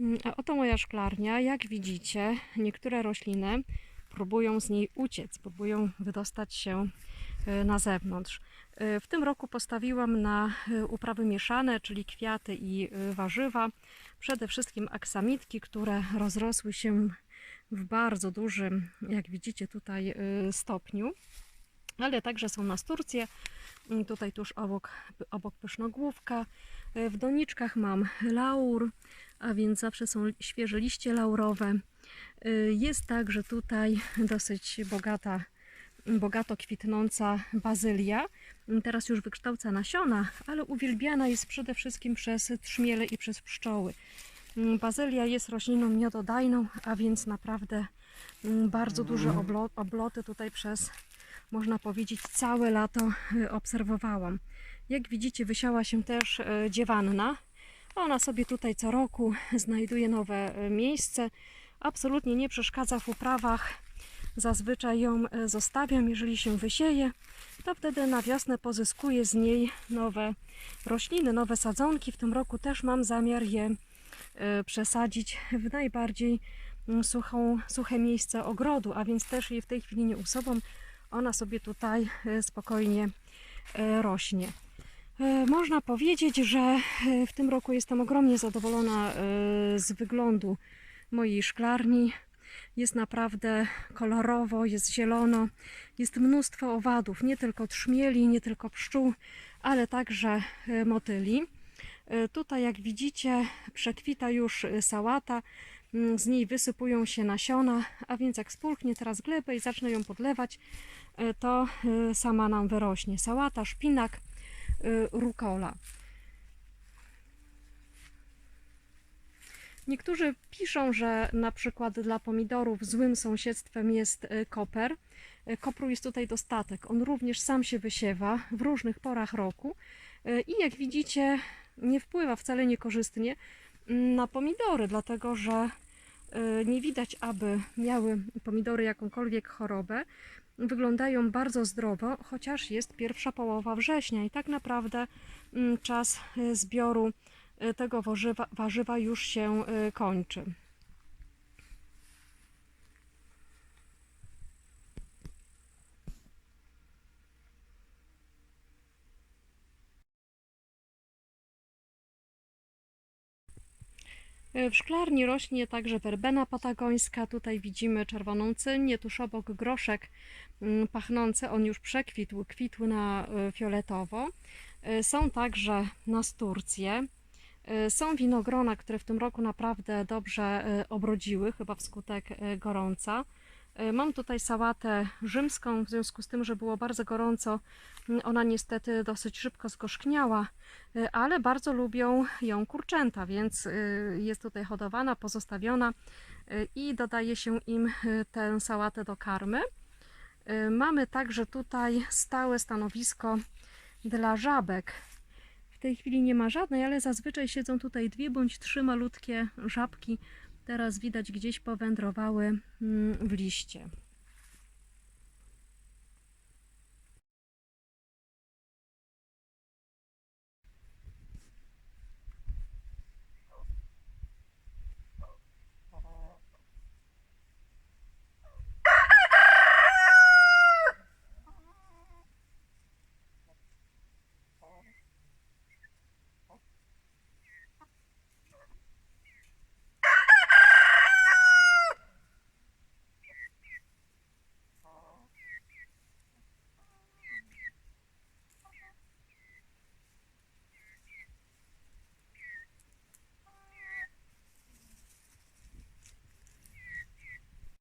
Mm, A oto moja szklarnia. Jak widzicie, niektóre rośliny próbują z niej uciec, próbują wydostać się e, na zewnątrz. E, W tym roku postawiłam na e, uprawy mieszane, czyli kwiaty i warzywa. Przede wszystkim aksamitki, które rozrosły się w bardzo dużym, jak widzicie tutaj, stopniu. Ale także są nasturcje. Mm, Tutaj tuż obok, obok pysznogłówka. W doniczkach mam laur, a więc zawsze są świeże liście laurowe. Y, Jest także tutaj dosyć bogata, bogato kwitnąca bazylia. Teraz już wykształca nasiona, ale uwielbiana jest przede wszystkim przez trzmiele i przez pszczoły. Y, Bazylia jest rośliną miododajną, a więc naprawdę y, bardzo duże oblo- obloty tutaj przez, można powiedzieć, całe lato obserwowałam. Jak widzicie, wysiała się też dziewanna. Ona sobie tutaj co roku znajduje nowe e, miejsce. Absolutnie nie przeszkadza w uprawach. Zazwyczaj ją e, zostawiam, jeżeli się wysieje, to wtedy na wiosnę pozyskuje z niej nowe rośliny, nowe sadzonki. W tym roku też mam zamiar je e, przesadzić w najbardziej mm, suchą, suche miejsce ogrodu, a więc też jej w tej chwili nie usuwam. Ona sobie tutaj spokojnie rośnie. E, Można powiedzieć, że e, w tym roku jestem ogromnie zadowolona e, z wyglądu mojej szklarni. Jest naprawdę kolorowo, jest zielono, jest mnóstwo owadów, nie tylko trzmieli, nie tylko pszczół, ale także motyli. Tutaj, jak widzicie, przekwita już sałata. Mm, Z niej wysypują się nasiona, a więc jak spulchnie teraz glebę i zacznę ją podlewać, to sama nam wyrośnie. Sałata, szpinak, rukola. Niektórzy piszą, że na przykład dla pomidorów złym sąsiedztwem jest y, koper. Y, Kopru jest tutaj dostatek. On również sam się wysiewa w różnych porach roku y, i jak widzicie nie wpływa wcale niekorzystnie mm, na pomidory, dlatego że y, nie widać, aby miały pomidory jakąkolwiek chorobę wyglądają bardzo zdrowo, chociaż jest pierwsza połowa września i tak naprawdę mm, czas y, zbioru y, tego warzywa, warzywa już się y, kończy. W szklarni rośnie także werbena patagońska. Tutaj widzimy czerwoną cynię, tuż obok groszek mm, pachnący. On już przekwitł, kwitł na y, fioletowo. Y, Są także nasturcje. Są winogrona, które w tym roku naprawdę dobrze obrodziły, chyba wskutek gorąca. Y, Mam tutaj sałatę rzymską, w związku z tym, że było bardzo gorąco, ona niestety dosyć szybko zgorzkniała, y, ale bardzo lubią ją kurczęta, więc y, jest tutaj hodowana, pozostawiona i dodaje się im tę sałatę do karmy. Mamy także tutaj stałe stanowisko dla żabek. W tej chwili nie ma żadnej, ale zazwyczaj siedzą tutaj dwie bądź trzy malutkie żabki. Teraz widać gdzieś powędrowały mm, w liście.